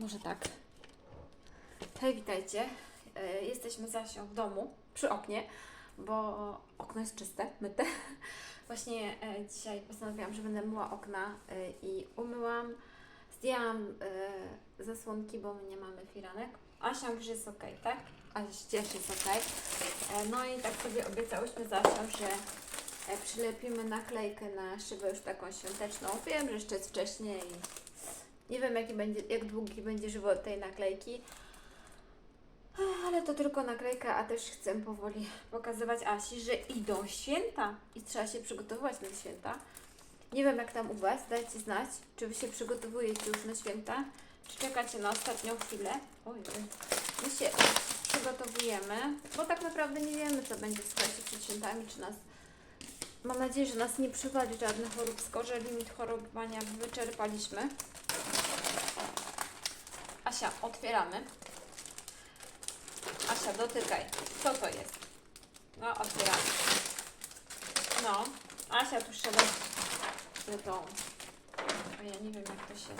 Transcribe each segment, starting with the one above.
Może tak. Hej, witajcie. E, Jesteśmy z Asią w domu, przy oknie, bo okno jest czyste, myte. Właśnie e, dzisiaj postanowiłam, że będę myła okna e, i umyłam. Zdjęłam zasłonki, bo my nie mamy firanek. Asia mówi, jest ok, tak? Asia cieszy, jest ok. No i tak sobie obiecałyśmy z Asią, że przylepimy naklejkę na szybę już taką świąteczną. Wiem, że jeszcze jest wcześnie i nie wiem, jaki będzie, jak długi będzie żywot tej naklejki. Ale to tylko naklejka, a też chcę powoli pokazywać Asi, że idą święta i trzeba się przygotowywać na święta. Nie wiem, jak tam u Was, dajcie znać, czy Wy się przygotowujecie już na święta, czy czekacie na ostatnią chwilę. Oj, oj. my się przygotowujemy, bo tak naprawdę nie wiemy, co będzie słuchajcie przed świętami, czy nas Mam nadzieję, że nas nie przywali żadnych chorób, skoro limit chorobowania wyczerpaliśmy. Asia, otwieramy. Asia, dotykaj. Co to jest? No, otwieramy. No, Asia tu trzeba tą. A ja nie wiem, jak to się.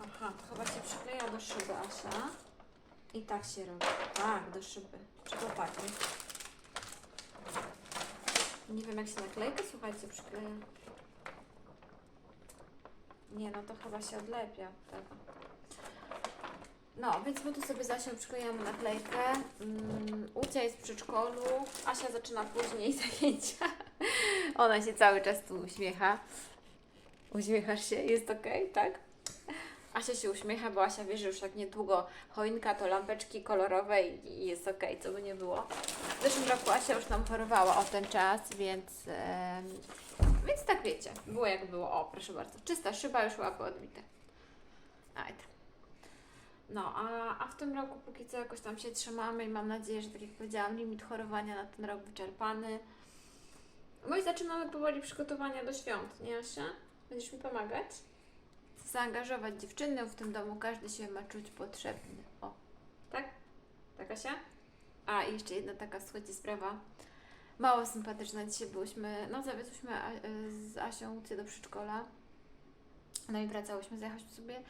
Aha, chyba się przykleja do szyby, Asia. I tak się robi. Tak, do szyby. Nie? Nie wiem, jak się naklejkę, słuchajcie, przykleja. Nie, no to chyba się odlepia od tego. No, więc my tu sobie z Asią przyklejamy naklejkę. Mm, Ucia jest w przedszkolu, Asia zaczyna później zajęcia. Ona się cały czas tu uśmiecha. Uśmiechasz się? Jest ok, tak? Asia się uśmiecha, bo Asia wie, że już tak niedługo choinka to lampeczki kolorowe i jest ok, co by nie było. W zeszłym roku Asia już nam chorowała o ten czas, więc, em, więc tak wiecie, było jak było. O, proszę bardzo, czysta szyba, już łapy odbite. Aj tam. No, a, a w tym roku póki co jakoś tam się trzymamy i mam nadzieję, że tak jak powiedziałam, limit chorowania na ten rok wyczerpany. No i zaczynamy powoli przygotowania do świąt, nie Asia? Będziesz mi pomagać? Zaangażować dziewczyny, w tym domu każdy się ma czuć potrzebny. O, tak? Tak Asia? A, i jeszcze jedna taka, słuchajcie, sprawa. Mało sympatyczna. Dzisiaj byłyśmy, no zawiozłyśmy y, z Asią Łucję do przedszkola. No i wracałyśmy, zajechałyśmy sobie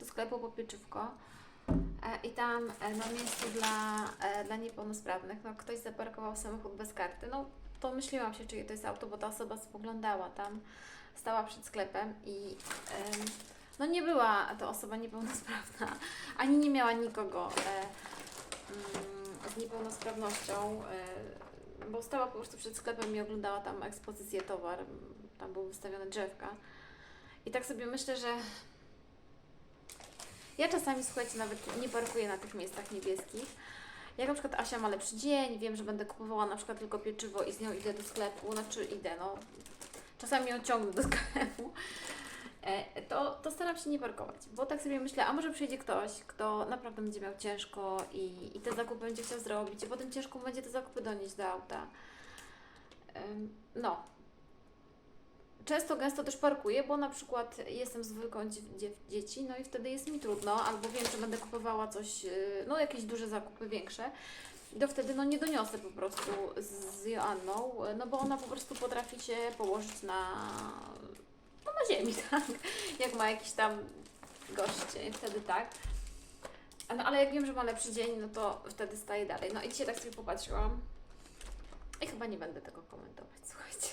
do sklepu po pieczywko. E, I tam e, na miejscu dla, e, dla niepełnosprawnych, no ktoś zaparkował samochód bez karty. No to myśliłam się, czyje to jest auto, bo ta osoba spoglądała tam, stała przed sklepem i no nie była to osoba niepełnosprawna, ani nie miała nikogo e, mm, z niepełnosprawnością, e, bo stała po prostu przed sklepem i oglądała tam ekspozycję towar, tam były wystawione drzewka. I tak sobie myślę, że ja czasami, słuchajcie, nawet nie parkuję na tych miejscach niebieskich. Jak na przykład Asia ma lepszy dzień, wiem, że będę kupowała na przykład tylko pieczywo i z nią idę do sklepu, znaczy idę, no czasami ją ciągnę do sklepu, to, to staram się nie parkować, bo tak sobie myślę, a może przyjdzie ktoś, kto naprawdę będzie miał ciężko i, i te zakupy będzie chciał zrobić, i potem ciężko będzie te zakupy donieść do auta. No. Często, gęsto też parkuję, bo na przykład jestem z dzieci, no i wtedy jest mi trudno, albo wiem, że będę kupowała coś, yy, no jakieś duże zakupy większe, to wtedy no nie doniosę po prostu z, z Joanną, no bo ona po prostu potrafi się położyć na, no na ziemi, tak, jak ma jakiś tam goście, wtedy tak. No ale jak wiem, że ma lepszy dzień, no to wtedy staję dalej. No i dzisiaj tak sobie popatrzyłam i chyba nie będę tego komentować, słuchajcie.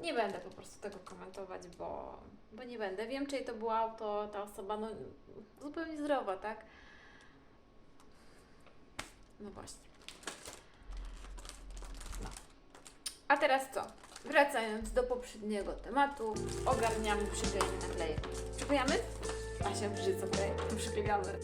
Nie będę po prostu tego komentować, bo, bo nie będę. Wiem, czyje to było auto, ta osoba, no zupełnie zdrowa, tak? No właśnie. No. A teraz co? Wracając do poprzedniego tematu, ogarniamy przyklejenie naklejek. Przyklejamy? Asia brzydzą, okay? przyklejamy.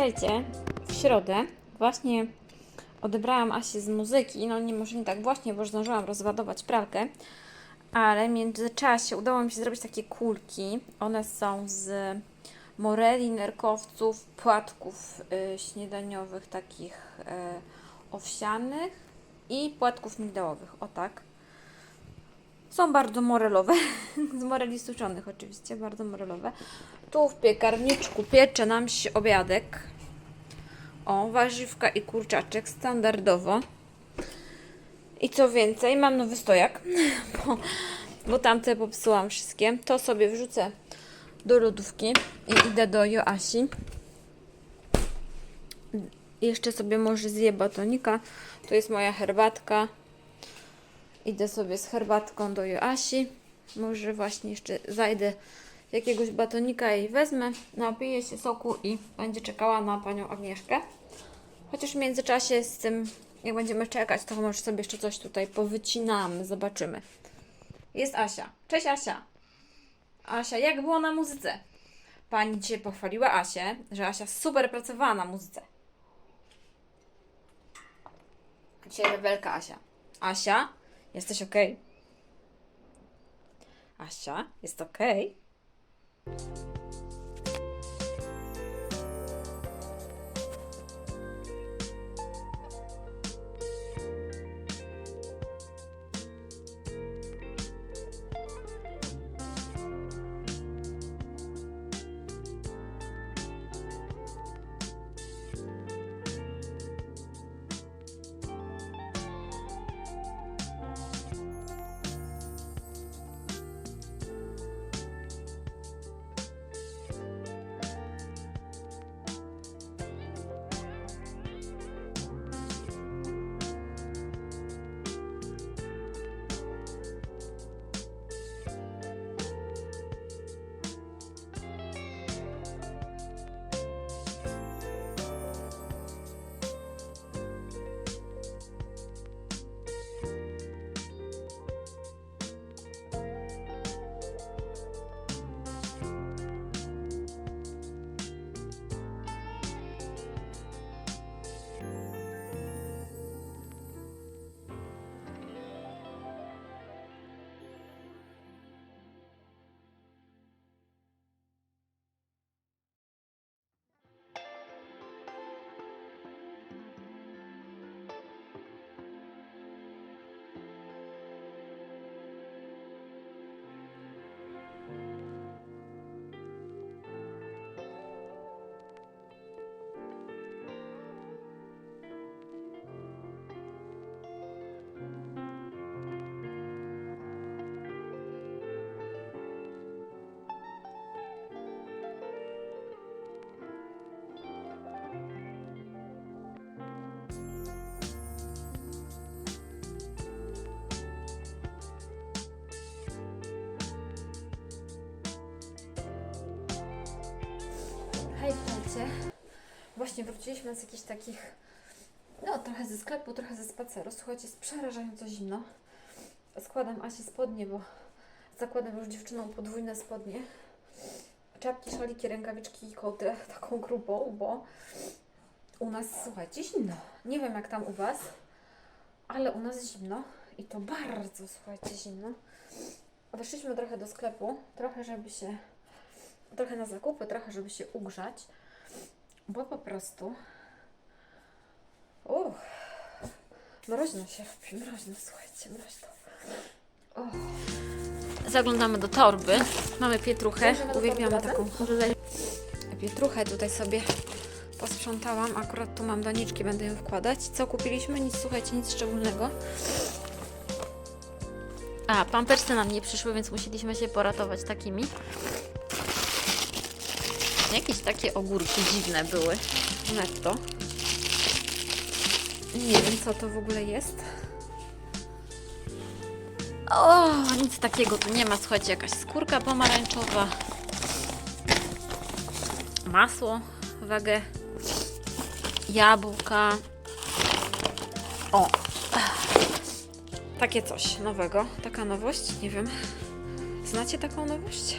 Słuchajcie, w środę właśnie odebrałam Asię z muzyki. No nie może nie tak właśnie, bo już zdążyłam rozładować pralkę. Ale w międzyczasie udało mi się zrobić takie kulki. One są z moreli, nerkowców, płatków y, śniadaniowych, takich y, owsianych i płatków migdałowych. O tak. Są bardzo morelowe. z moreli suszonych oczywiście, bardzo morelowe. Tu w piekarniczku piecze nam się obiadek. O, warzywka i kurczaczek standardowo. I co więcej, mam nowy stojak, bo, bo tamte popsułam wszystkie. To sobie wrzucę do lodówki i idę do Joasi. Jeszcze sobie może zje batonika. To jest moja herbatka. Idę sobie z herbatką do Joasi. Może właśnie jeszcze zajdę jakiegoś batonika i wezmę, napiję się soku i będzie czekała na panią Agnieszkę. Chociaż w międzyczasie z tym, jak będziemy czekać, to może sobie jeszcze coś tutaj powycinamy, zobaczymy. Jest Asia. Cześć Asia. Asia, jak było na muzyce? Pani dzisiaj pochwaliła Asię, że Asia super pracowała na muzyce. Dzisiaj rewelka Asia. Asia, jesteś ok? Asia, jest ok? Właśnie wróciliśmy z jakichś takich, no trochę ze sklepu, trochę ze spaceru. Słuchajcie, jest przerażająco zimno. Składam Asi spodnie, bo zakładam już dziewczyną podwójne spodnie. Czapki, szaliki, rękawiczki i koty taką grupą, bo u nas, słuchajcie, zimno. Nie wiem jak tam u Was, ale u nas zimno i to bardzo, słuchajcie, zimno. Weszliśmy trochę do sklepu, trochę żeby się trochę na zakupy, trochę, żeby się ugrzać, bo po prostu. Uff, mroźno się robi, mroźno, słuchajcie, mroźno. Uff. Zaglądamy do torby. Mamy pietruchę. Uwielbiamy taką pietruchę. Tutaj sobie posprzątałam. Akurat tu mam doniczki, będę ją wkładać. Co kupiliśmy? Nic, słuchajcie, nic szczególnego. A, pampersy nam nie przyszły, więc musieliśmy się poratować takimi. Jakieś takie ogórki dziwne były. Netto. Nie wiem, co to w ogóle jest. O, nic takiego tu nie ma. Słuchajcie, jakaś skórka pomarańczowa. Masło, wagę. Jabłka. O. Takie coś nowego. Taka nowość. Nie wiem. Znacie taką nowość?